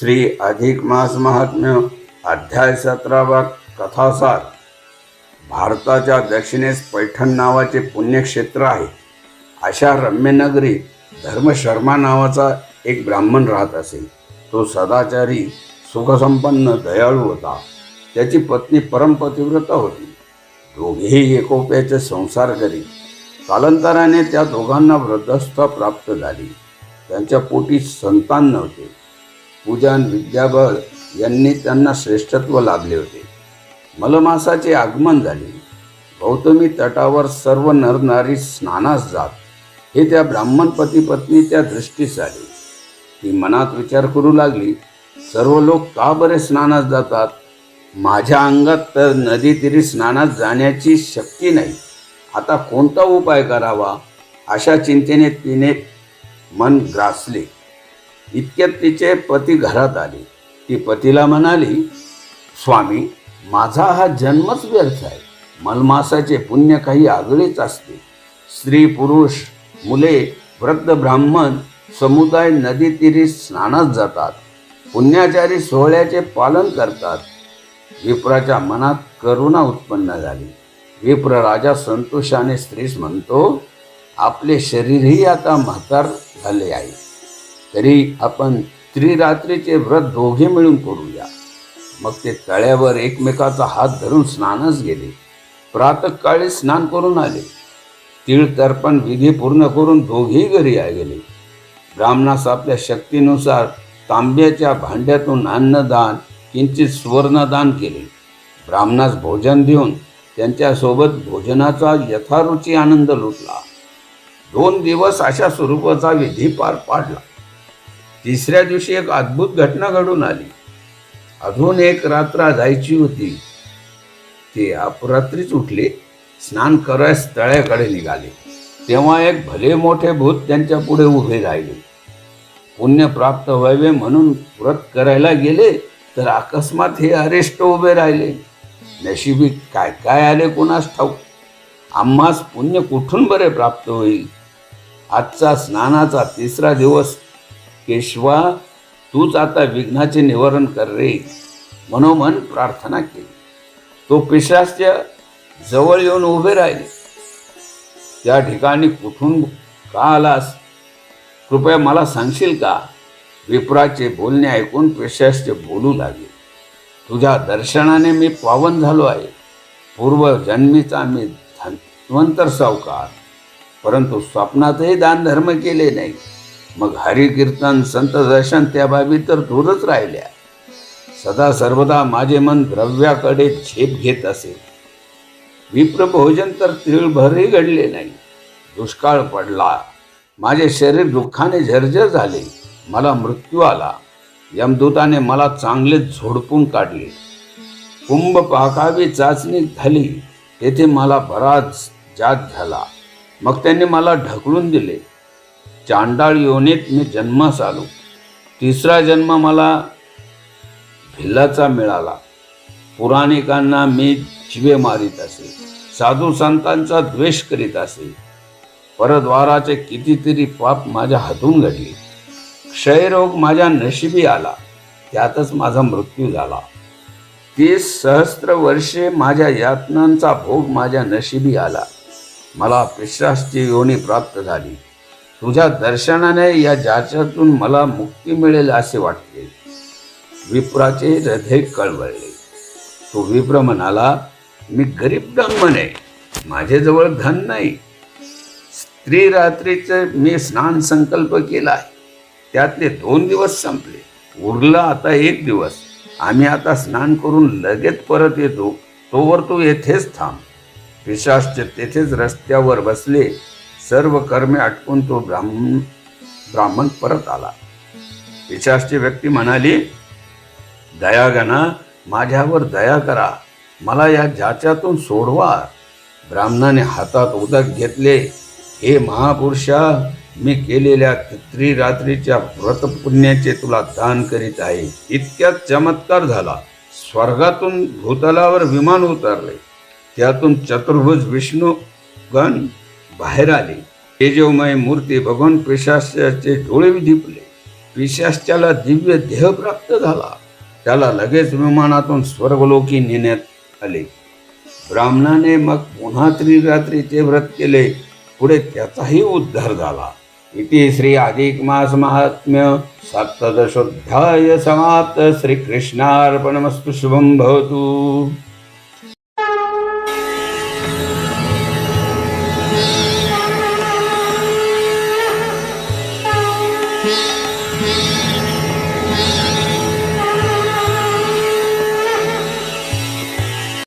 श्री अधिक मास महात्म्य अध्याय सतरावा कथासार. भारताच्या दक्षिणेस पैठण नावाचे पुण्यक्षेत्र आहे. अशा रम्यनगरी धर्मशर्मा नावाचा एक ब्राह्मण राहत असे. तो सदाचारी सुखसंपन्न दयाळू होता. त्याची पत्नी परमपतिव्रता होती. दोघेही एकोप्याचे संसार करीत. कालांतराने त्या दोघांना वृद्धस्था प्राप्त झाली. त्यांच्या पोटी संतान नव्हते. पूजन विद्याबळ यांनी त्यांना श्रेष्ठत्व लाभले होते. मलमासाचे आगमन झाले. गौतमी तटावर सर्व नरनारी स्नानास जात. हे त्या ब्राह्मण पती पत्नीच्या दृष्टीस आले. ती मनात विचार करू लागली सर्व लोक का बरे स्नानास जातात? माझ्या अंगात तर नदी तिरी स्नानात जाण्याची शक्ती नाही. आता कोणता उपाय करावा? अशा चिंतेने तिने मन ग्रासले. इतक्यात तिचे पती घरात आले. ती पतीला म्हणाली स्वामी माझा हा जन्मच व्यर्थ आहे. मलमासाचे पुण्य काही आगळेच असते. स्त्री पुरुष मुले वृद्ध ब्राह्मण समुदाय नदीतीरी स्नानात जातात. पुण्याचारी सोहळ्याचे पालन करतात. विप्राच्या मनात करुणा उत्पन्न झाली. विप्र राजा संतोषाने स्त्रीस म्हणतो आपले शरीरही आता म्हातार झाले आहे. तरी आपण त्रिरात्रीचे व्रत दोघे मिळून करूया. मग ते तळ्यावर एकमेकाचा हात धरून स्नानच गेले. प्रातकाळी स्नान करून आले. तीळ तर्पण विधी पूर्ण करून दोघेही घरी गेले ब्राह्मणास आपल्या शक्तीनुसार तांब्याच्या भांड्यातून अन्नदान किंचित सुवर्णदान केले. ब्राह्मणास भोजन देऊन त्यांच्यासोबत भोजनाचा यथारुची आनंद लुटला. दोन दिवस अशा स्वरूपाचा विधी पार पाडला. तिसऱ्या दिवशी एक अद्भुत घटना घडून आली. अजून एक रात्र जायची होती. ते अपरात्रीच उठले स्नान करायस तळ्याकडे निघाले. तेव्हा एक भले मोठे भूत त्यांच्या पुढे उभे राहिले. पुण्य प्राप्त व्हावे म्हणून व्रत करायला गेले तर अकस्मात हे अरेस्ट उभे राहिले. नशिबी काय काय आले कोणास ठाऊक? आम्हास पुण्य कुठून बरे प्राप्त होईल? आजचा स्नानाचा तिसरा दिवस केशवा तूच आता विघ्नाचे निवारण कर रे. मनोमन प्रार्थना केली. तो पिशाच्या जवळ येऊन उभे राहिले. त्या ठिकाणी कुठून का आलास? कृपया मला सांगशील का? विप्राचे बोलणे ऐकून पिशास्य बोलू लागले. तुझ्या दर्शनाने मी पावन झालो आहे. पूर्वजन्मीचा मी धन्वंतर सावकार. परंतु स्वप्नातही दानधर्म केले नाही. मग हरिकीर्तन संत दर्शन त्या बाबी तर दूरच राहिल्या. सदा सर्वदा माझे मन द्रव्याकडे झेप घेत असे. विप्र भोजन तर तिळभरही घडले नाही. दुष्काळ पडला. माझे शरीर दुःखाने झरझर झाले. मला मृत्यू आला. यमदूताने मला चांगले झोडपून काढले. कुंभ पाकावी चाचणी झाली. तेथे मला बराच जात झाला. मग त्यांनी मला ढकलून दिले. चांडाळ योनीत मी जन्मास आलो. तिसरा जन्म मला भिल्लाचा मिळाला. पुराणिकांना मी जिवे मारित असे. साधू संतांचा द्वेष करीत असे. परद्वाराचे कितीतरी पाप माझ्या हातून घडले. क्षयरोग माझ्या नशिबी आला. त्यातच माझा मृत्यू झाला. तीस सहस्त्र वर्षे माझ्या यातनांचा भोग माझ्या नशिबी आला. मला पिशासची योनी प्राप्त झाली. तुझ्या दर्शनाने या जाच्यातून मला मुक्ती मिळेल असे वाटते. विप्राचे हृदय कळवळले तो विप्र म्हणाला मी गरीब ब्राह्मण आहे. माझ्याजवळ धन नाही. स्त्री रात्रीचं मी स्नान संकल्प केला आहे. त्यातले दोन दिवस संपले. उरला आता एक दिवस. आम्ही आता स्नान करून लगेच परत येतो. तोवर तू येथेच थांब. पिशाश्च तेथेच रस्त्यावर बसले. सर्व कर्मे आटपून तो ब्राह्मण ब्राह्मण परत आला. पिशाश्ची व्यक्ती म्हणाली दयागणा माझ्यावर दया करा. मला या जाच्यातून सोडवा. ब्राह्मणाने हातात उदक घेतले. हे महापुरुषा मी केलेल्या त्रिरात्रीच्या व्रतपुण्याचे तुला दान करीत आहे. इतक्यात चमत्कार झाला. स्वर्गातून भूतलावर विमान उतरले. त्यातून चतुर्भुज विष्णू गण बाहेर आले. तेजोमय मूर्ती बघून पिशाच्याचे डोळे दिपले पिशाच्याला दिव्य देह प्राप्त झाला. त्याला लगेच विमानातून स्वर्गलोकी नेण्यात आले. ब्राह्मणाने मग पुन्हा त्रिरात्रीचे व्रत केले. पुढे त्याचाही उद्धार झाला. इति श्री अधिक मास महात्म्य सप्तदशोध्याय समाप्त. श्रीकृष्णार्पणमस्तु शुभम भवतु.